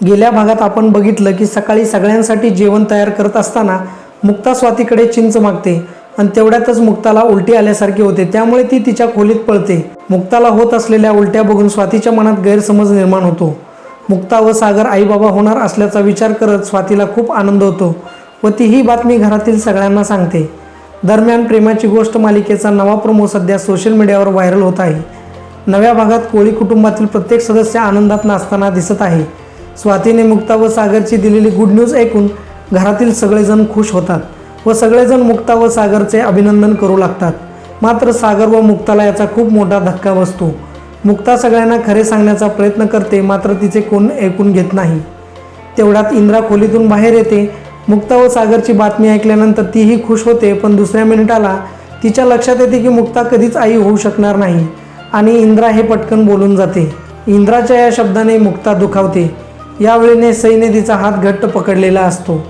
गेल्या भागात आपण बघितलं की सकाळी सगळ्यांसाठी जेवण तयार करत असताना मुक्ता स्वातीकडे चिंच मागते आणि तेवढ्यातच मुक्ताला उलटी आल्यासारखी होते. त्यामुळे ती तिच्या खोलीत पळते. मुक्ताला होत असलेल्या उलट्या बघून स्वातीच्या मनात गैरसमज निर्माण होतो. मुक्ता व सागर आईबाबा होणार असल्याचा विचार करत स्वातीला खूप आनंद होतो व ती ही बातमी घरातील सगळ्यांना सांगते. दरम्यान प्रेमाची गोष्ट मालिकेचा नवा प्रोमो सध्या सोशल मीडियावर व्हायरल होत आहे. नव्या भागात कोळी कुटुंबातील प्रत्येक सदस्य आनंदात नाचताना दिसत आहे. स्वातीने मुक्ता व सागरची दिलेली गुड न्यूज ऐकून घरातील सगळेजण खुश होतात व सगळेजण मुक्ता व सागरचे अभिनंदन करू लागतात. मात्र सागर व मुक्ताला याचा खूप मोठा धक्का बसतो. मुक्ता सगळ्यांना खरे सांगण्याचा प्रयत्न करते मात्र तिचे कोण ऐकून घेत नाही. तेवढ्यात इंद्रा खोलीतून बाहेर येते. मुक्ता व सागरची बातमी ऐकल्यानंतर तीही खुश होते पण दुसऱ्या मिनिटाला तिच्या लक्षात येते की मुक्ता कधीच आई होऊ शकणार नाही आणि इंद्रा हे पटकन बोलून जाते. इंद्राच्या या शब्दाने मुक्ता दुखावते. यावेळीने सैन्यदीचा हात घट्ट पकडलेला असतो.